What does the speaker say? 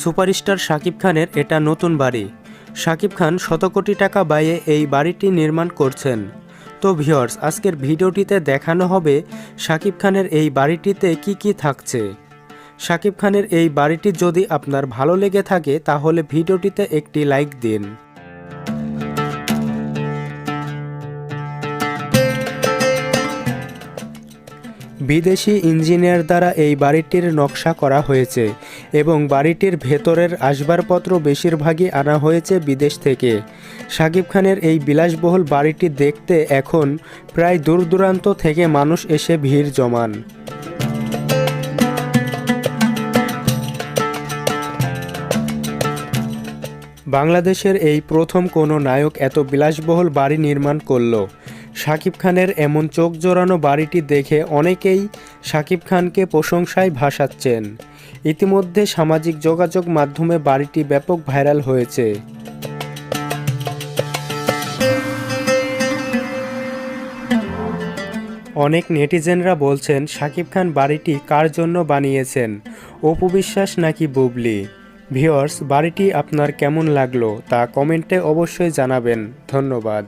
Superstar Shakib খানের এটা নতুন বাড়ি। শাকিব খান শত কোটি টাকা ব্যয়ে এই বাড়িটি নির্মাণ করছেন। তো ভিওর্স আজকের ভিডিওটিতে দেখানো হবে শাকিব খানের এই বাড়িটিতে কি কি থাকছে। শাকিব খানের এই বাড়িটি যদি আপনার ভালো লেগে থাকে, তাহলে ভিডিওটিতে একটি লাইক দিন। বিদেশি ইঞ্জিনিয়ার দ্বারা এই বাড়িটির নকশা করা হয়েছে এবং বাড়িটির ভেতরের আসবাবপত্র বেশিরভাগই আনা হয়েছে বিদেশ থেকে। শাকিব খানের এই বিলাসবহুল বাড়িটি দেখতে এখন প্রায় দূর দূরান্ত থেকে মানুষ এসে ভিড় জমান। বাংলাদেশের এই প্রথম কোনো নায়ক এত বিলাসবহুল বাড়ি নির্মাণ করল। শাকিব খানের এমন চোখ জোড়ানো বাড়িটি দেখে অনেকেই শাকিব খানকে প্রশংসায় ভাসাচ্ছেন। ইতিমধ্যে সামাজিক যোগাযোগ মাধ্যমে বাড়িটি ব্যাপক ভাইরাল হয়েছে। অনেক নেটিজেনরা বলছেন, শাকিব খান বাড়িটি কার জন্য বানিয়েছেন? অপু বিশ্বাস নাকি বুবলি? ভিওর্স বাড়িটি আপনার কেমন লাগল তা কমেন্টে অবশ্যই জানাবেন। ধন্যবাদ।